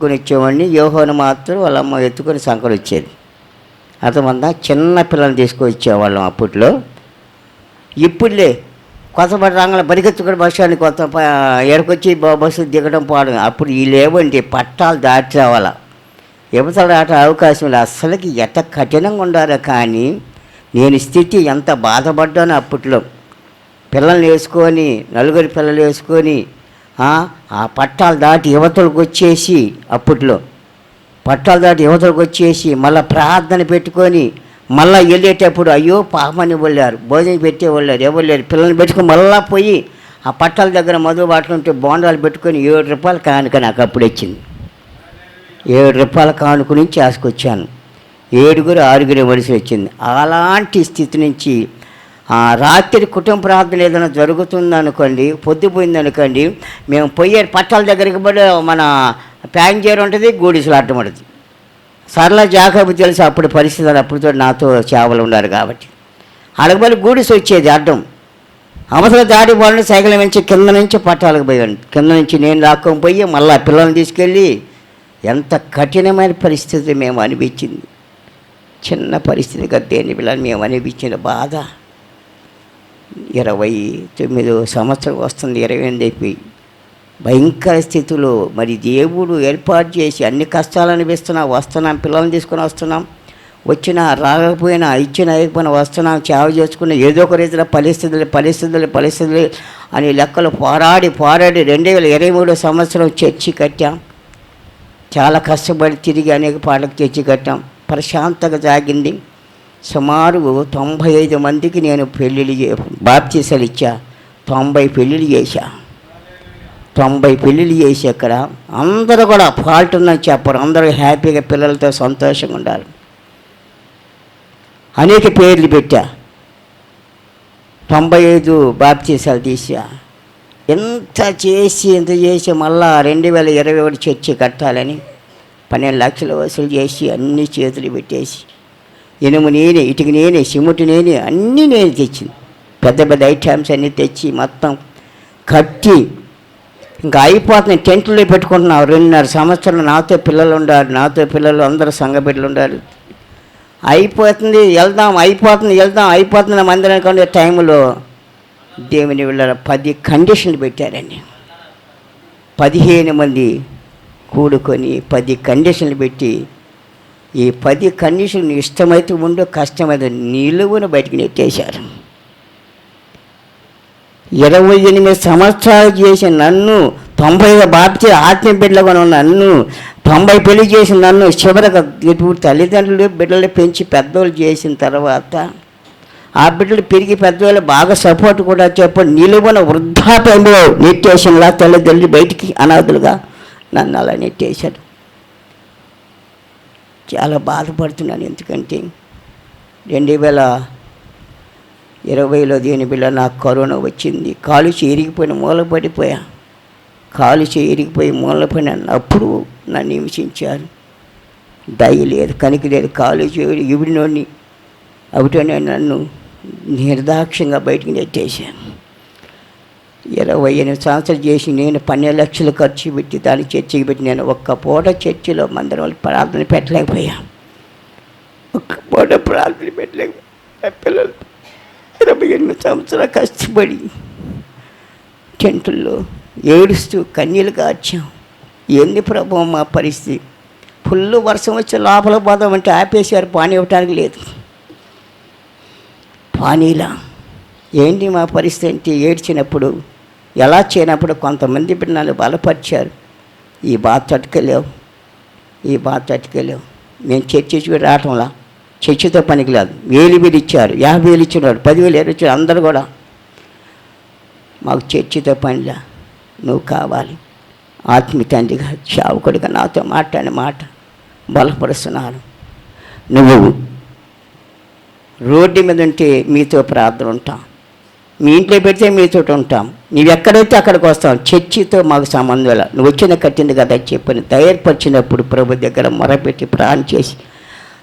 ఎత్తుకొని వచ్చేవాడిని యోహోను మాత్రం వాళ్ళ అమ్మ ఎత్తుకొని సంకలు వచ్చేది అర్థమంతా చిన్న పిల్లల్ని తీసుకొచ్చేవాళ్ళం అప్పట్లో. ఇప్పుడులే కొత్తపడి రంగంలో బరికెత్తుకొని బస్ కొత్త ఎడకొచ్చి బస్సు దిగడం పోవడం అప్పుడు ఈ లేవండి పట్టాలు దాటి రావాలా. యువతలు దాట అవకాశం లేదు. అస్సలకి ఎంత కఠినంగా ఉండారో కానీ నేను స్థితి ఎంత బాధపడ్డాను అప్పట్లో. పిల్లల్ని వేసుకొని నలుగురి పిల్లలు వేసుకొని ఆ పట్టాలు దాటి యువతలకు వచ్చేసి అప్పట్లో. పట్టాలు దాటి యువతలకు వచ్చేసి మళ్ళీ ప్రార్థన పెట్టుకొని మళ్ళీ వెళ్ళేటప్పుడు అయ్యో పాపని వెళ్ళారు భోజనం పెట్టేవాళ్ళారు ఎవరు లేరు. పిల్లల్ని పెట్టుకొని మళ్ళీ పోయి ఆ పట్టాల దగ్గర మధు ఉంటే బోండాలు పెట్టుకొని ఏడు రూపాయలు కానుక నాకు అప్పుడు వచ్చింది ఏడు రూపాయల కానుక నుంచి ఆసుకొచ్చాను ఏడుగురు ఆరుగురు వలసి వచ్చింది. అలాంటి స్థితి నుంచి ఆ రాత్రి కుటుంబ ప్రార్థన ఏదైనా జరుగుతుందనుకోండి పొద్దుపోయింది అనుకోండి మేము పోయే పట్టాల దగ్గరికి పడి మన ప్యాంజర్ ఉంటుంది గూడిసలు అడ్డం ఉంటుంది సరళ జాకబు తెలుసు అప్పుడు పరిస్థితులు అప్పుడుతో నాతో చేపలు ఉన్నారు కాబట్టి. అడగబడి గూడిసి వచ్చేది అడ్డం. అవసరం దాడి వాళ్ళని సైకిల్ నుంచి కింద నుంచి పట్టాలకు పోయాను కింద నుంచి నేను లాక్కొని పోయి మళ్ళీ పిల్లల్ని తీసుకెళ్ళి ఎంత కఠినమైన పరిస్థితి మేము అనిపించింది. చిన్న పరిస్థితిగా దేని పిల్లలు మేము అనిపించిన బాధ. ఇరవై తొమ్మిదో సంవత్సరం వస్తుంది ఇరవై ఎనిమిది భయంకర స్థితిలో మరి దేవుడు ఏర్పాటు చేసి అన్ని కష్టాలు అనిపిస్తున్నాం వస్తున్నాం పిల్లల్ని తీసుకొని వస్తున్నాం. వచ్చినా రాకపోయినా ఇచ్చిన ఇవ్వకపోయినా వస్తున్నాం సేవ చేసుకున్న ఏదో ఒక రీతిలో పరిస్థితులు పరిస్థితులు పరిస్థితులు అని లెక్కలు పోరాడి పోరాడి రెండు వేల ఇరవై మూడో సంవత్సరం చర్చి కట్టాం. చాలా కష్టపడి తిరిగి అనేక పాటలకు చర్చి కట్టాం. ప్రశాంతత సాగింది. సుమారు తొంభై ఐదు మందికి నేను పెళ్ళిళ్ళు చే- బాప్తీసాలు ఇచ్చా. తొంభై పెళ్ళిళ్ళు చేశా. తొంభై పెళ్ళిళ్ళు చేసి అక్కడ అందరూ కూడా ఫాల్ట్ ఉందని చెప్పరు. అందరూ హ్యాపీగా పిల్లలతో సంతోషంగా ఉండాలి. అనేక పేర్లు పెట్టా. తొంభై ఐదు బాప్తీసాలు తీసా ఎంత చేసి ఎంత చేసి మళ్ళా రెండు వేల ఇరవై ఒకటి చర్చి కట్టాలని పన్నెండు లక్షలు వసూలు చేసి అన్ని చేతులు పెట్టేసి ఇనుము నేనే ఇటుక నేనే సిమెంట్ నేనే అన్నీ నేను తెచ్చింది పెద్ద పెద్ద ఐటమ్స్ అన్నీ తెచ్చి మొత్తం కట్టి ఇంకా అయిపోతున్నాయి. టెంట్లో పెట్టుకుంటున్నాం. రెండున్నర సంవత్సరాలు నాతో పిల్లలు ఉండారు నాతో పిల్లలు అందరూ సంఘ బిడ్డలు ఉండారు అయిపోతుంది వెళ్దాం అయిపోతుంది వెళ్దాం అయిపోతుంది మందిరానికి ఉండే టైంలో దేవుని వెళ్ళారు పది కండిషన్లు పెట్టారండి. పదిహేను మంది కూడుకొని పది కండిషన్లు పెట్టి ఈ పది కండిషన్లు ఇష్టమైతే ఉండు కష్టమైతే నిలువున బయటికి నెట్టేశారు. ఇరవై ఎనిమిది సంవత్సరాలు చేసిన నన్ను తొంభై బాప్తి ఆత్మీయ బిడ్డలుగా నన్ను తొంభై పెళ్ళి చేసిన నన్ను చివరికి ఇప్పుడు తల్లిదండ్రులు బిడ్డలు పెంచి పెద్దోళ్ళు చేసిన తర్వాత ఆ బిడ్డలు పెరిగి పెద్దవాళ్ళు బాగా సపోర్ట్ కూడా చెప్పండి నిలువన వృద్ధాప్యంలో నెట్టేషన్లా తల్లిదండ్రులు బయటికి అనాథులుగా నన్ను అలా నెట్టేశాడు చాలా బాధపడుతున్నాను ఎందుకంటే రెండు వేల ఇరవైలో దీని బిళ్ళ నాకు కరోనా వచ్చింది. కాలు చేరిగిపోయిన మూల పడిపోయా. కాలు చేరిగిపోయి మూల పడిన అప్పుడు నన్ను హింసించారు. దయ లేదు కనికి లేదు కాలు చేరి ఇవిడినోడిని అవిటనే నన్ను నిర్దాక్ష్యంగా బయటికి నెట్టేశాను ఇరవై ఎనిమిది సంవత్సరాలు చేసి నేను పన్నెండు లక్షలు ఖర్చు పెట్టి దాన్ని చర్చికి పెట్టి నేను ఒక్క పూట చర్చిలో మందిరం వాళ్ళు ప్రార్థన పెట్టలేకపోయా. ఒక్క పూట ప్రార్థన పెట్టలేకపోయా. పిల్లలు ఇరవై ఎనిమిది సంవత్సరాలు కష్టపడి టెంటుల్లో ఏడుస్తూ కన్నీళ్ళు కాచాం ఏంది ప్రభావం మా పరిస్థితి? ఫుల్ వర్షం వచ్చి లోపల పోదామంటే ఆపేశారు పానీ ఇవ్వటానికి లేదు. పానీలా? ఏంటి మా పరిస్థితి అంటే ఏడ్చినప్పుడు ఎలా చేయనప్పుడు కొంతమంది బిడ్డలు బలపరిచారు. ఈ బాధ తట్టుకెళ్ళావు. ఈ బాధ తట్టుకెళ్ళావు. మేము చర్చి రావటంలా. చర్చితో పనికి లేదు వేలు వేలు ఇచ్చారు. యాభై వేలు ఇచ్చినారు పదివేలు ఏడు ఇచ్చారు అందరు కూడా మాకు చర్చితో పనిలా. నువ్వు కావాలి. ఆత్మీ తండ్రిగా చావుకుడిగా నాతో మాట్లాడిన మాట బలపరుస్తున్నాను నువ్వు రోడ్డు మీద ఉంటే మీతో ప్రార్థన ఉంటాం. మీ ఇంట్లో పెడితే మీతో ఉంటాం. నువ్వు ఎక్కడైతే అక్కడికి వస్తాం. చర్చితో మాకు సంబంధం లేదు. నువ్వు వచ్చిన కట్టింది కదా చెప్పని తయారుపరిచినప్పుడు ప్రభు దగ్గర మొరపెట్టి ప్రార్థన చేసి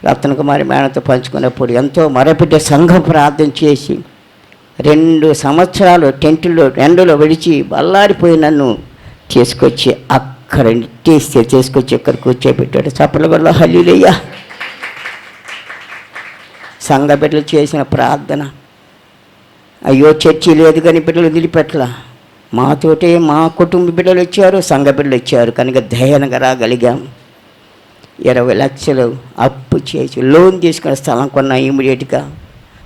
రత్న కుమారి మేనతో పంచుకున్నప్పుడు ఎంతో మొరపెట్టి సంఘం ప్రార్థన చేసి రెండు సంవత్సరాలు టెంట్లో ఎండలో విడిచి బల్లారిపోయి నన్ను తీసుకొచ్చి అక్కడ తీస్తే తీసుకొచ్చి ఇక్కడ కూర్చోబెట్టాడు. చప్పలు వల్ల హలీలయ్యా సంఘ బిడ్డలు చేసిన ప్రార్థన అయ్యో చర్చి లేదు కానీ బిడ్డలు వదిలిపెట్టలా. మాతోటే మా కుటుంబ బిడ్డలు వచ్చారు సంఘ బిడ్డలు వచ్చారు. కనుక ధైర్యంగా రాగలిగాం. ఇరవై లక్షలు అప్పు చేసి లోన్ తీసుకున్న స్థలం కొన్నా ఇమీడియట్గా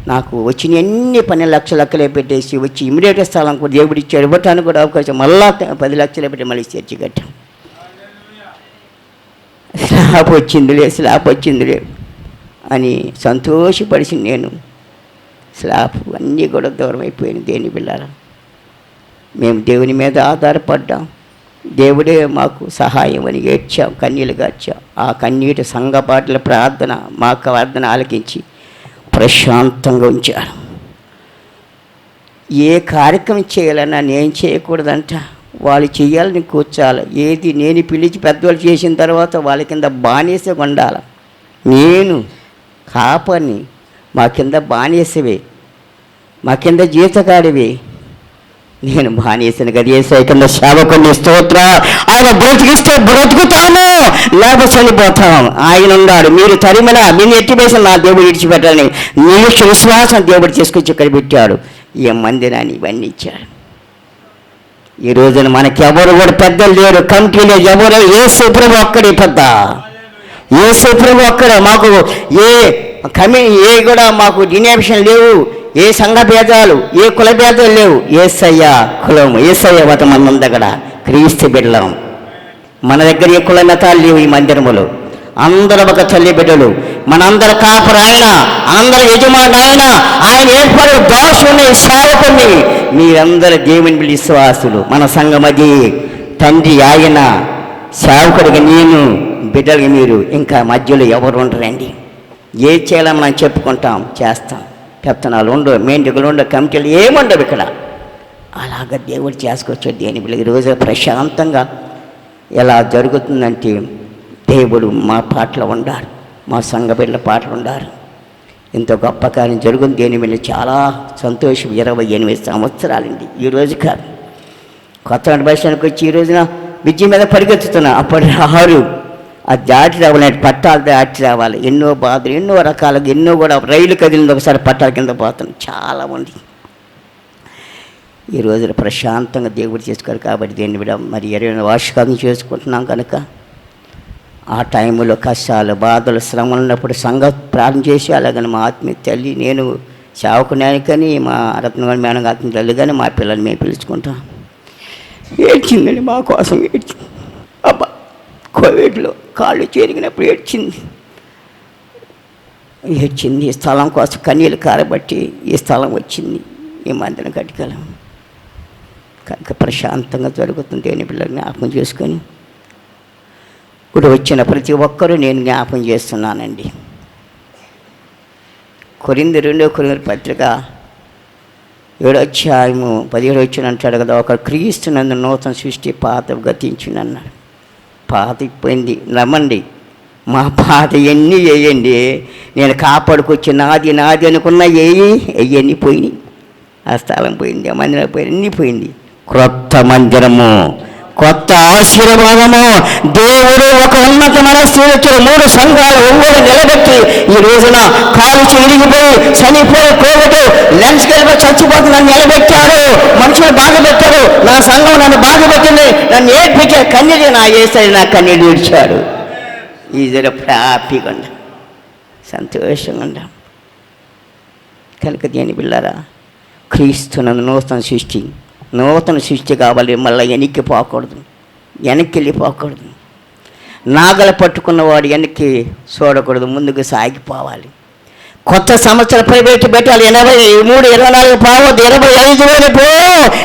నాకు వచ్చిన ఎన్ని పన్నెండు లక్షలు లెక్కలే పెట్టేసి వచ్చి ఇమీడియట్గా స్థలం కూడా దేవుడు ఇచ్చాడు. ఇవ్వటానికి కూడా అవకాశం మళ్ళా పది లక్షలే పెట్టి మళ్ళీ చర్చి కట్టాం. స్లాబ్ వచ్చిందిలే స్లాబ్ వచ్చిందిలే అని సంతోషపడిసి నేను. స్లాబ్ అన్నీ కూడా దూరం అయిపోయింది దేని పిల్లల మేము దేవుని మీద ఆధారపడ్డాం. దేవుడే మాకు సహాయం అని ఏడ్చాం కన్నీలు గార్చాం. ఆ కన్నీటి సంఘపాటల ప్రార్థన మా ప్రార్థన ఆలకించి ప్రశాంతంగా ఉంచారు. ఏ కార్యక్రమం చేయాలన్నా నేను చేయకూడదంట. వాళ్ళు చేయాలని కూర్చోాలి. ఏది నేను పిలిచి పెద్దవాళ్ళు చేసిన తర్వాత వాళ్ళ కింద బానేసగా ఉండాలి నేను కాపని మా కింద బానేసవే. మా కింద జీవితగాడివి నేను బానేసిన కదా ఏసై కింద సేవకుని స్తోత్ర. ఆయన బ్రతికిస్తే బ్రతుకుతాను లేక చనిపోతాం. ఆయన ఉన్నాడు మీరు తరిమిన మీరు ఎట్టివేసిన నా దేవుడు విడిచిపెట్టాలని నీకు విశ్వాసం దేవుడు చేసుకొచ్చి ఇక్కడ పెట్టాడు. ఏ మందిరాన్ని ఇవన్నీ ఇచ్చాడు ఈ రోజున మనకి ఎవరు కూడా పెద్దలు లేరు. కమిటీలో ఎవరు? ఏ సుప్రభు ఒక్కడే పెద్ద. ఏ సుప్రభు ఒక్కడే. మాకు ఏ కమి ఏ కూడా మాకు డినామినేషన్ లేవు. ఏ సంఘ భేదాలు ఏ కుల భేదాలు లేవు. ఏసయ్య కులం ఏసయ్య మతం మన దగ్గర క్రీస్తు బిడ్డలం. మన దగ్గర ఏ కుల మతాలు లేవు ఈ మందిరములు. అందరూ ఒక తల్లి బిడ్డలు. మనందరు కాపురు ఆయన అందరి యజమాని ఆయన ఆయన ఏర్పడే దాసుని సేవకుని మీరందరూ దేవుని విశ్వాసులు. మన సంఘమది తండ్రి ఆయన సేవకుడికి నేను బిడ్డలకి మీరు ఇంకా మధ్యలో ఎవరు ఉండరండి? ఏ చేయాలని మనం చెప్పుకుంటాం? చేస్తాం. పెత్తనాలు ఉండవు మేంటికలు ఉండవు కమిటీలు ఏముండవు ఇక్కడ. అలాగ దేవుడు చేసుకొచ్చాడు దేని బిడ్డ ఈరోజు ప్రశాంతంగా ఎలా జరుగుతుందంటే దేవుడు మా పాటలు ఉండారు. మా సంఘ బిడ్డల పాటలు ఉండారు. ఇంత గొప్ప కార్యం జరుగుతుంది దేని మీద చాలా సంతోషం. ఇరవై ఎనిమిది సంవత్సరాలండి. ఈ రోజు కాదు. కొత్త భాషకి వచ్చి ఈ రోజున విద్య మీద పరిగెత్తుతున్నా. అప్పటి ఆరు ఆ దాటి రావాలి పట్టాలు దాటి రావాలి. ఎన్నో బాధలు ఎన్నో రకాలుగా ఎన్నో కూడా రైలు కదిలింది ఒకసారి పట్టాల కింద పోతున్నాం. చాలా ఉంది ఈ రోజున ప్రశాంతంగా దేవుడు చేసుకోరు కాబట్టి దేన్ని కూడా మరి ఇరవై వార్షికాలను చేసుకుంటున్నాం కనుక. ఆ టైంలో కష్టాలు బాధలు శ్రమలు ఉన్నప్పుడు సంఘ ప్రార్థన చేసి అలాగని మా ఆత్మీయ తల్లి నేను సేవకునానికని మా రత్నగారి మేనగా ఆత్మీయ తల్లి కానీ మా పిల్లల్ని మేము పిలుచుకుంటాం. ఏడ్చిందండి మా కోసం ఏడ్చింది. అబ్బా! కోవిడ్లో కాళ్ళు చేరిగినప్పుడు ఏడ్చింది. ఏడ్చింది ఈ స్థలం కోసం కన్నీళ్ళు కారబట్టి ఈ స్థలం వచ్చింది ఈ మందిరం కట్టుకెళ్ళం. కనుక ప్రశాంతంగా జరుగుతుంది దేని పిల్లలు జ్ఞాపకం చేసుకొని. ఇప్పుడు వచ్చిన ప్రతి ఒక్కరూ నేను జ్ఞాపకం చేస్తున్నానండి. కొరింది రెండో కొరింది పత్రిక ఏడో పదిహేడు వచ్చిన అంటాడు కదా ఒక క్రీస్తునందు నూతన సృష్టి పాత గతించిందన్నాడు పాత ఇపోయింది నమ్మండి మా పాత ఎన్ని వేయండి. నేను కాపాడుకొచ్చి నాది నాది అనుకున్న ఏయి అవన్నీ పోయినాయి. ఆ స్థలం పోయింది ఆ మందిరం పోయింది అన్నీ పోయింది. క్రొత్త మందిరము. కొత్త ఆశీర్వాదము. దేవుడు ఒక ఉన్నత మనస్థితి మూడు సంఘాలు ఒంగోలు నిలబెట్టి ఈ రోజున కాలు చిరిగిపోయి చనిపోయి కోరుతూ లెన్స్ గెలిపి చచ్చిపోతున్నా నిలబెట్టాడు మనుషులు బాధ పెట్టారు నా సంఘం నన్ను బాధ పెట్టింది నన్ను ఏడ్పించే కన్నీటి నా వేసాడు నా కన్నీడు ఏడ్చాడు ఈజర హ్యాపీగా ఉండ సంతోషంగా ఉండ కనుక దేని క్రీస్తు నన్ను నూతన సృష్టి. నూతన సృష్టి కావాలి మళ్ళీ వెనక్కి పోకూడదు. వెనక్కి వెళ్ళిపోకూడదు నాగలు పట్టుకున్నవాడు వెనక్కి చూడకూడదు ముందుకు సాగిపోవాలి. కొత్త సంవత్సరం ప్రైవేట్ పెట్టాలి. ఎనభై మూడు ఇరవై నాలుగు పోవద్దు ఇరవై ఐదు వేలు పో.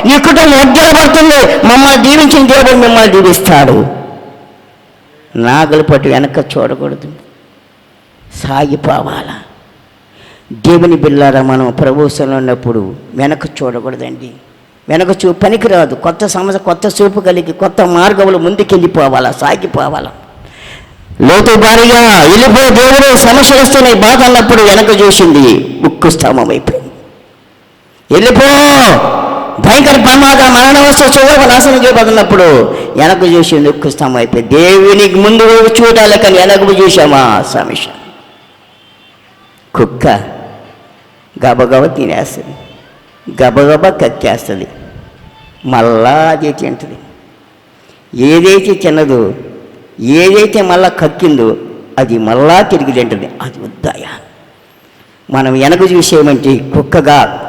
నీ కుటుంబం ఉద్యోగపడుతుంది మమ్మల్ని దీవించిన దేవుడు మిమ్మల్ని దీవిస్తాడు. నాగలు పట్టు వెనక చూడకూడదు. సాగిపోవాలా. దేవుని బిల్లారా మనం ప్రభుత్వంలో ఉన్నప్పుడు వెనక చూడకూడదండి. వెనక చూ పనికిరాదు. కొత్త సమస్య కొత్త చూపు కలిగి కొత్త మార్గములు ముందుకెళ్ళిపోవాలా సాగిపోవాలా? లోతు భారీగా వెళ్ళిపో దేవుడు సమస్యలు వస్తున్నాయి బాధ అన్నప్పుడు వెనక చూసింది ఉక్కు స్తంభం అయిపోయింది. వెళ్ళిపో! భయంకర ప్రమాదం మరణ వస్తే చూడక నాశనం చేయబడినప్పుడు వెనక చూసింది ఉక్కు స్తంభం అయిపోయింది. దేవునికి ముందు చూడాలి కానీ వెనకు చూసామా సమస్య కుక్క గబగబ తినేస్తుంది గబగబ కక్కేస్తుంది. మళ్ళా అదే తింటుంది ఏదైతే తిన్నదో ఏదైతే మళ్ళా కక్కిందో అది మళ్ళా తిరిగి తింటుంది అది వద్దాయా మనం వెనక చూసేమంటే కుక్కగా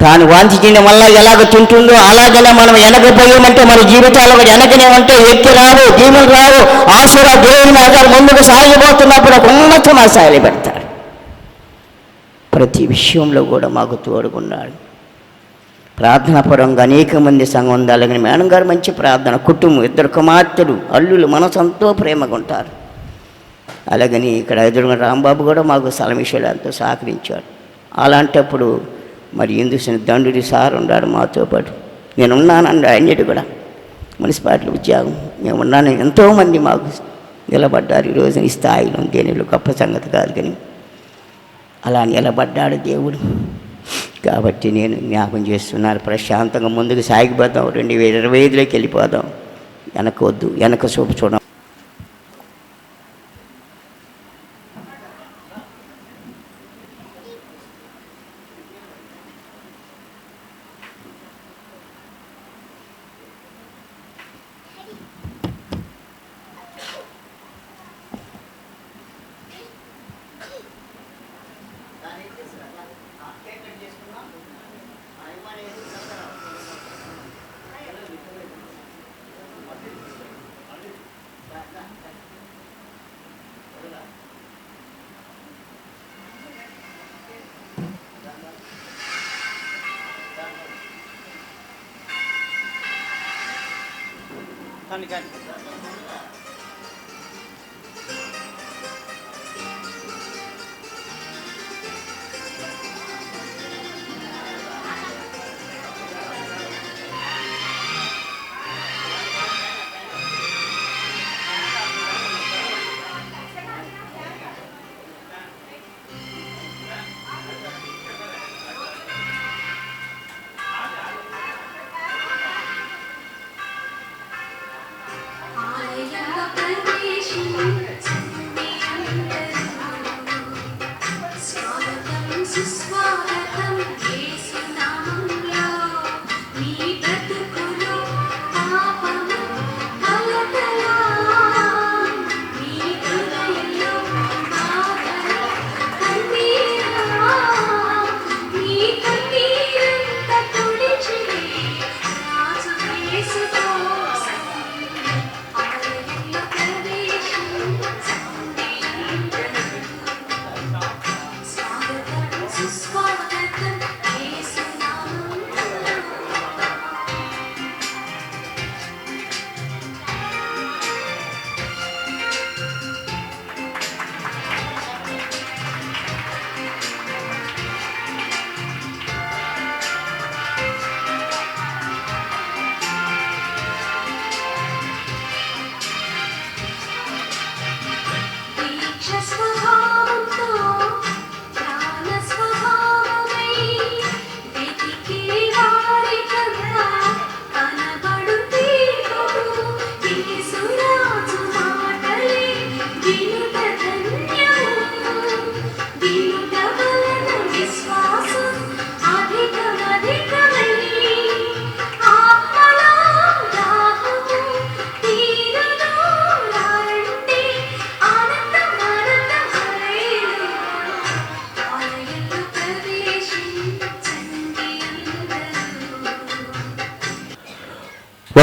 తాను వాంచి వల్ల ఎలాగ తింటుందో అలాగనే మనం వెనకపోయామంటే మన జీవితాలు వెనకనేమంటే ఎక్కి రావు దీవులు రావు ఆసుర దేవుని మార్గాలు ముందుకు సాగిపోతున్నప్పుడు ఒక ఉన్నతమైన సాయలు పెడతాడు. ప్రతి విషయంలో కూడా మాకు తోడుకున్నాడు ప్రార్థనాపరంగా అనేక మంది సంఘం కానీ మేడం గారు మంచి ప్రార్థన కుటుంబం ఇద్దరు కుమార్తెలు అల్లులు మనసంతో ప్రేమగా ఉంటారు. అలాగని ఇక్కడ ఎదురుగా రాంబాబు కూడా మాకు స్థలం ఎంతో సహకరించాడు. అలాంటప్పుడు మరి ఇందుసిన దండుడి సార్ ఉన్నాడు మాతో పాటు. నేను ఉన్నానండి అన్నిటి కూడా. మున్సిపాలిటీ ఉద్యోగం. మేము ఉన్నాను ఎంతోమంది మాకు నిలబడ్డారు ఈరోజు ఈ స్థాయిలో. దేనిలో గొప్ప సంగతి కాదు కానీ. అలా నిలబడ్డాడు దేవుడు. కాబట్టి నేను జ్ఞాపం చేస్తున్నాను. ప్రశాంతంగా ముందుకు సాగిపోదాం. రెండు వేల ఇరవై ఐదులోకి వెళ్ళిపోదాం. వెనక వద్దు. వెనక చూపు చూడం. பண்ணிக்காண்டி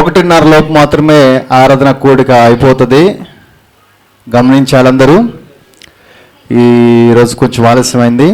ఒకటిన్నర లోపు మాత్రమే ఆరాధన కూడిక అయిపోతుంది. గమనించాలందరూ ఈరోజు ఈ రోజు కొంచెం ఆలస్యమైంది.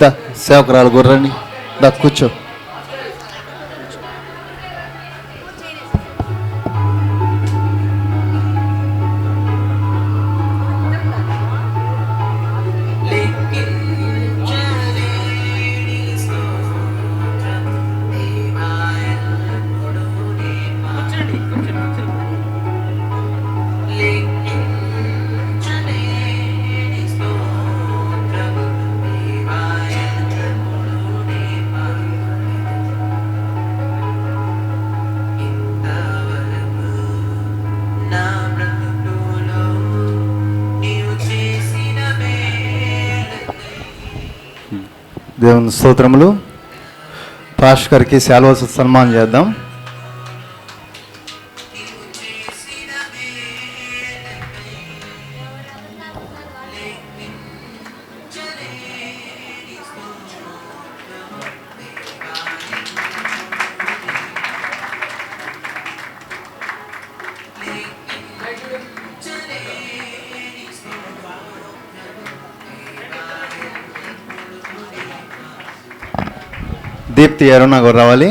దా సేవకురాలు గుర్రని దా కూర్చో స్తోత్రములు. పాష్ గారికి శాల్వ సన్మానం చేద్దాం. ఎవరన్నా కూడా రావాలి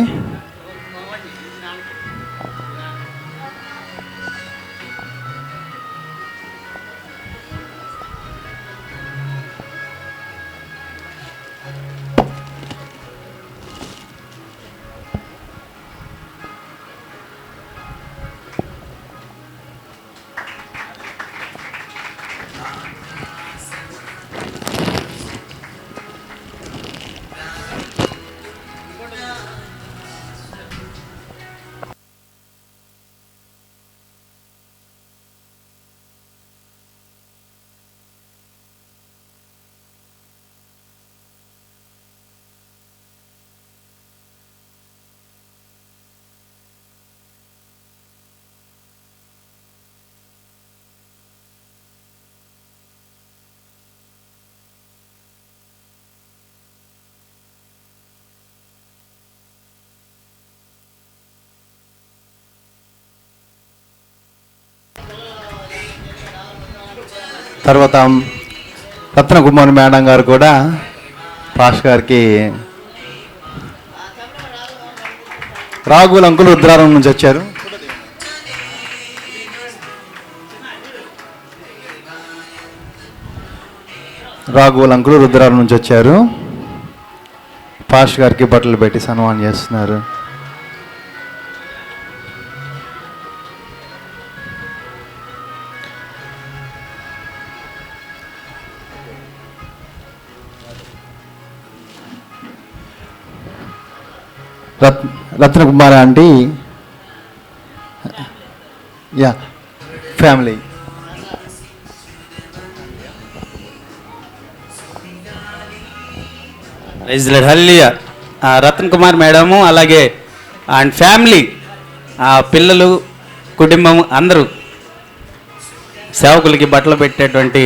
తర్వాత రత్న కుమార్ మేడం గారు కూడా పాష్ గారికి రాఘుల్ అంకులు రుద్రారం నుంచి వచ్చారు. రాఘుల్ అంకుల్ రుద్రారం నుంచి వచ్చారు. పాష్ గారికి బట్టలు పెట్టి సన్మానం చేస్తున్నారు. రత్ రత్న కుమార్ ఆంటీ యా ఫ్యామిలీ రైజ్లెడ్ రతన్ కుమార్ మేడము అలాగే అండ్ ఫ్యామిలీ ఆ పిల్లలు కుటుంబం అందరూ సేవకులకి బట్టలు పెట్టేటువంటి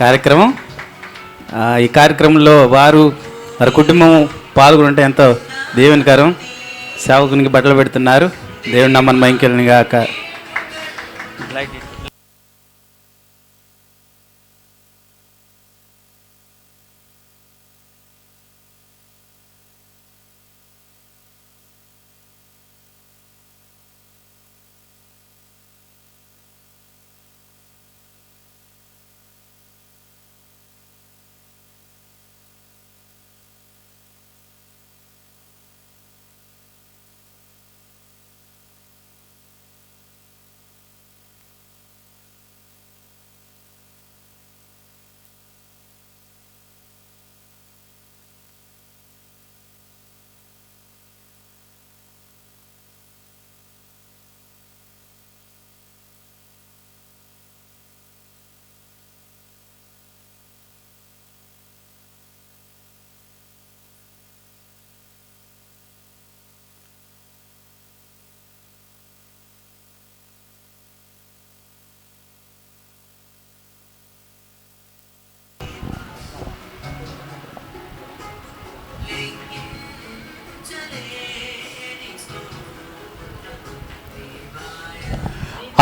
కార్యక్రమం. ఈ కార్యక్రమంలో వారు వారి కుటుంబం పాల్గొంటే ఎంతో దేవునికరం సేవకునికి బట్టలు పెడుతున్నారు. దేవుని నమ్మని మైంకెళ్ళని గాక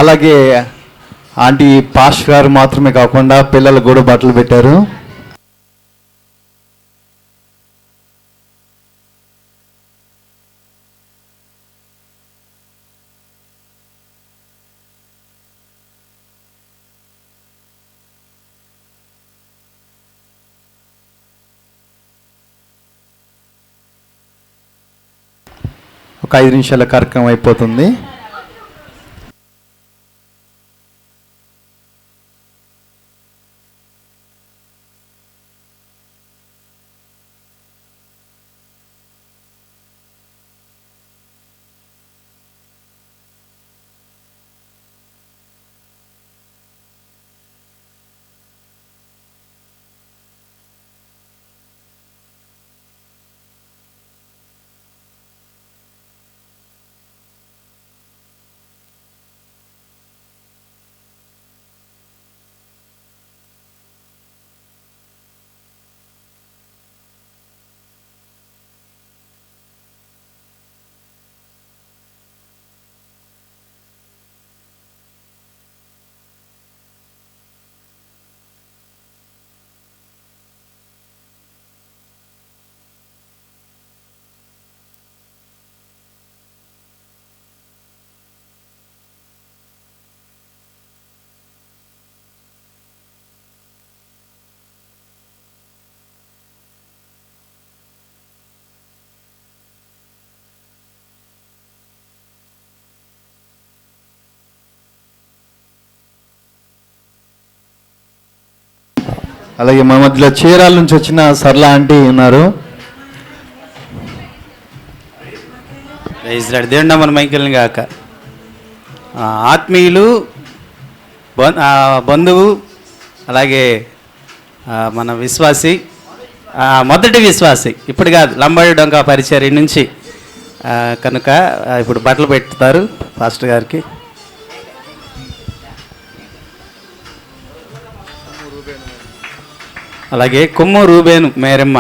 అలాగే ఆంటీ పాష్ గారు మాత్రమే కాకుండా పిల్లలకు కూడా బట్టలు పెట్టారు. ఒక ఐదు నిమిషాల కార్యక్రమం అయిపోతుంది. అలాగే మన మధ్యలో చీరాల నుంచి వచ్చిన సర్ల ఆంటీ ఉన్నారు. Praise lord. దేవుని మైకిల్ని గాక. ఆత్మీయులు బంధువు అలాగే మన విశ్వాసి మొదటి విశ్వాసి ఇప్పుడు కాదు లంబాడి డొంక పరిచర్య నుంచి కనుక ఇప్పుడు బట్టలు పెట్టుతారు పాస్టర్ గారికి. అలాగే కొమ్ము రూబేను మేరమ్మ.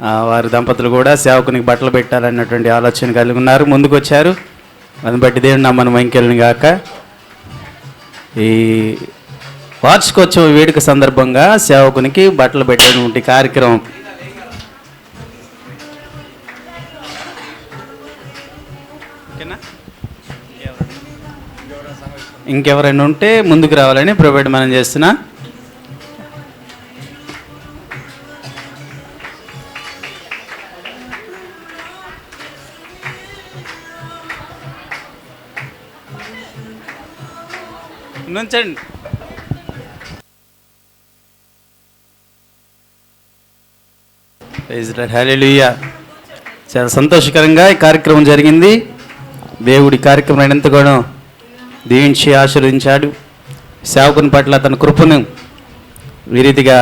వారి దంపతులు కూడా సేవకునికి బట్టలు పెట్టాలన్నటువంటి ఆలోచన కలిగి ఉన్నారు. ముందుకు వచ్చారు దాన్ని బట్టి దేవుని నమ్మను వెంకెళ్ళని గాక. ఈ వార్షికోత్సవ వేడుక సందర్భంగా సేవకునికి బట్టలు పెట్టేటువంటి కార్యక్రమం. ఇంకెవరైనా ఉంటే ముందుకు రావాలని ప్రొవైడ్ మనం చేస్తున్నా. గమనించండి. హల్లెలూయా చాలా సంతోషకరంగా ఈ కార్యక్రమం జరిగింది. దేవుడి కార్యక్రమం ఎంతగానో దీవించి ఆశీర్వదించాడు. సేవకుని పట్ల తన కృపను ఈ రీతిగా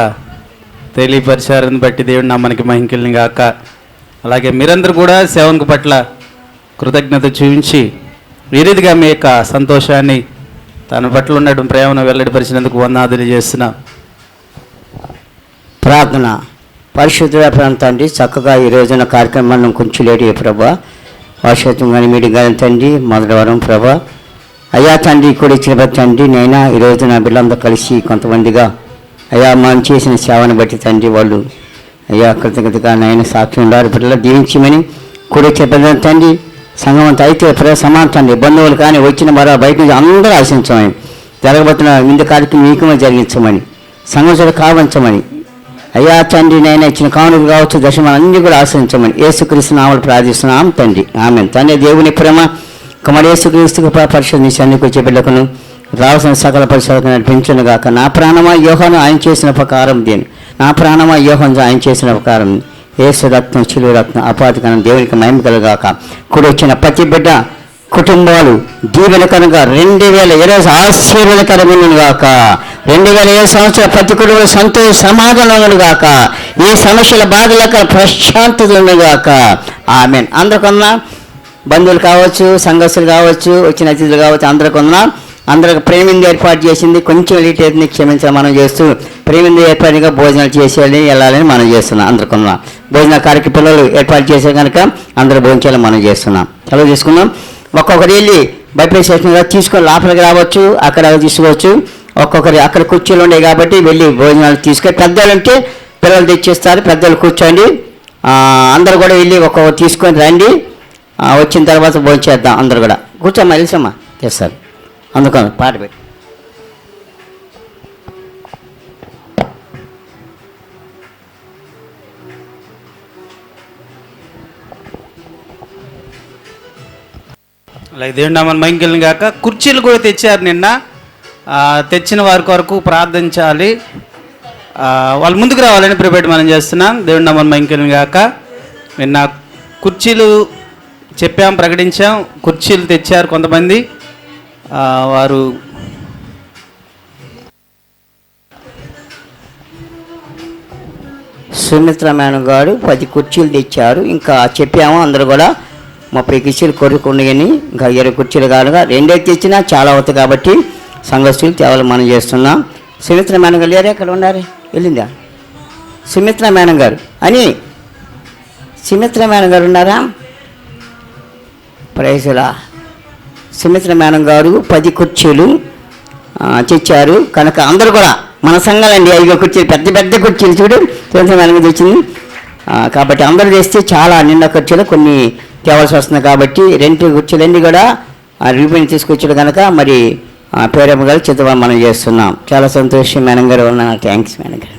తెలియపరిచారని బట్టి దేవుడు మనకి మహింకిల్ని గాక. అలాగే మీరందరూ కూడా సేవకు పట్ల కృతజ్ఞత చూపించి ఈ రీతిగా మీ యొక్క సంతోషాన్ని తన పట్ల ఉండడం ప్రేమను వెల్లడిపరిచినందుకు వందాదులు చేస్తున్నాం ప్రార్థన. పరిశుద్ధ ప్రాంతాన్ని చక్కగా ఈ రోజున కార్యక్రమాన్ని కొంచెం లేటు ప్రభా. వర్షత్వం కానీ మీటింగ్ తండ్రి మొదటివారం ప్రభా. అయ్యా తండ్రి కూడా ఇచ్చిన తండ్రి నైనా ఈ రోజున బిడ్డలందరూ కలిసి కొంతమందిగా అయ్యా మనం చేసిన సేవను బట్టి తండ్రి వాళ్ళు అయ్యా కృతజ్ఞతగా నాయన సాక్షి ఉండాలి. బిడ్డలు దీవించమని కూడా చెప్పిన తండ్రి సంఘం అంతా అయితే ప్ర సమాంతండి బంధువులు కానీ వచ్చిన మరో బయట నుంచి అందరూ ఆశించమని జరగబోతున్న విందు కార్యక్రమం మీకుమే జరిగించమని సంఘం కావించమని అయ్యా తండ్రి నేను ఇచ్చిన కానుకలు కావచ్చు దశమని అన్ని కూడా ఆశ్రయించమని యేసుక్రీస్తు నామలు ప్రార్థిస్తున్నాం తండ్రి. ఆమె తండ్రి దేవుని ప్రేమ కుమారు యేసుక్రీస్తుకు పరిశోధన అన్ని వచ్చే బిడ్డకును రావాల్సిన సకల పరిశోధన నడిపించను గాక. నా ప్రాణమా యోహాను ఆయన చేసిన ప్రకారం దేని నా ప్రాణమా యోహం ఆయన చేసిన ప్రకారం. యేసు రత్నం చిలువ రత్నం దేవునికి మహిమ కలుగాక. కూడా వచ్చిన ప్రతి బిడ్డ కుటుంబాలు దీవెనకరంగా రెండు వేల ఇరవై ఆశీర్వదకరమైన గాక. రెండు వేల ఇరవై సంవత్సరాల ప్రతి కుటుంబం సంతోష సమాధానం గాక ఈ సమస్యల బాధలకు ప్రశాంతత గాక ఆమె అందరికన్నా బంధువులు కావచ్చు సంఘర్షులు కావచ్చు వచ్చిన అతిథులు కావచ్చు అందరికన్నా అందరికి ప్రేమింది ఏర్పాటు చేసింది. కొంచెం లేట్ అయితే క్షమించాలి మనం చేస్తూ ప్రేమింది ఏర్పాటుగా భోజనాలు చేసేయాలి వెళ్ళాలని మనం చేస్తున్నాం అందరికన్నా. భోజన కార్యక్రమ పిల్లలు ఏర్పాటు చేసే కనుక అందరూ భోజనాలు మనం చేస్తున్నాం. సెలవు తీసుకున్నాం ఒక్కొక్కరు వెళ్ళి బైపాస్ స్టేషన్ తీసుకొని లోపలికి రావచ్చు అక్కడ తీసుకోవచ్చు. ఒక్కొక్కరి అక్కడ కుర్చీలు ఉన్నాయి కాబట్టి వెళ్ళి భోజనాలు తీసుకొని పెద్దలు అంటే పిల్లలు తెచ్చిస్తారు పెద్దలు కూర్చోండి. అందరు కూడా వెళ్ళి ఒక్కొక్కరు తీసుకొని రండి. వచ్చిన తర్వాత భోజనం చేద్దాం అందరు కూడా. కూర్చోమ్మా తెలుసమ్మా చేస్తారు అందుకని పాట పెట్టి అలాగే దేవుడి నామని మైంకెళ్ళని కాక కుర్చీలు కూడా తెచ్చారు నిన్న. తెచ్చిన వారి కొరకు ప్రార్థించాలి. వాళ్ళు ముందుకు రావాలని ప్రిపేర్ మనం చేస్తున్నాం. దేవుడి నామని మైంకెళ్ళని కాక నిన్న కుర్చీలు చెప్పాం ప్రకటించాం. కుర్చీలు తెచ్చారు కొంతమంది. వారు సుమిత్ర మేడం గారు పది కుర్చీలు తెచ్చారు. ఇంకా చెప్పాము అందరూ కూడా ముప్పై కుర్చీలు కొరుకున్నాయని ఇంకా ఇరవై కుర్చీలు కానుగా రెండే తెచ్చినా చాలా అవుతాయి కాబట్టి సంఘస్థులు తేవలు మనం చేస్తున్నాం. సుమిత్ర మేడం గారు లేరా ఎక్కడ ఉన్నారు? వెళ్ళిందా? సుమిత్ర మేడం గారు. అని సుమిత్ర మేడం గారు ఉన్నారా? ప్రైజులా. సుమిత్ర మేడం గారు పది కుర్చీలు తెచ్చారు కనుక అందరూ కూడా మన సంఘాలండి. ఐదు కుర్చీలు పెద్ద పెద్ద కుర్చీలు చూడు. సుమిత్ర మేడం గారు తెచ్చింది కాబట్టి అందరూ తెస్తే చాలా నిన్న కుర్చీలు కొన్ని తేవాల్సి వస్తుంది. కాబట్టి రెండు కుర్చీలన్నీ కూడా రిపేర్ తీసుకొచ్చాడు కనుక మరి పేరమ్మ గారు చిత్తం మనం చేస్తున్నాం. చాలా సంతోషం మేడం గారు. ఉన్న థ్యాంక్స్ మేడం గారు.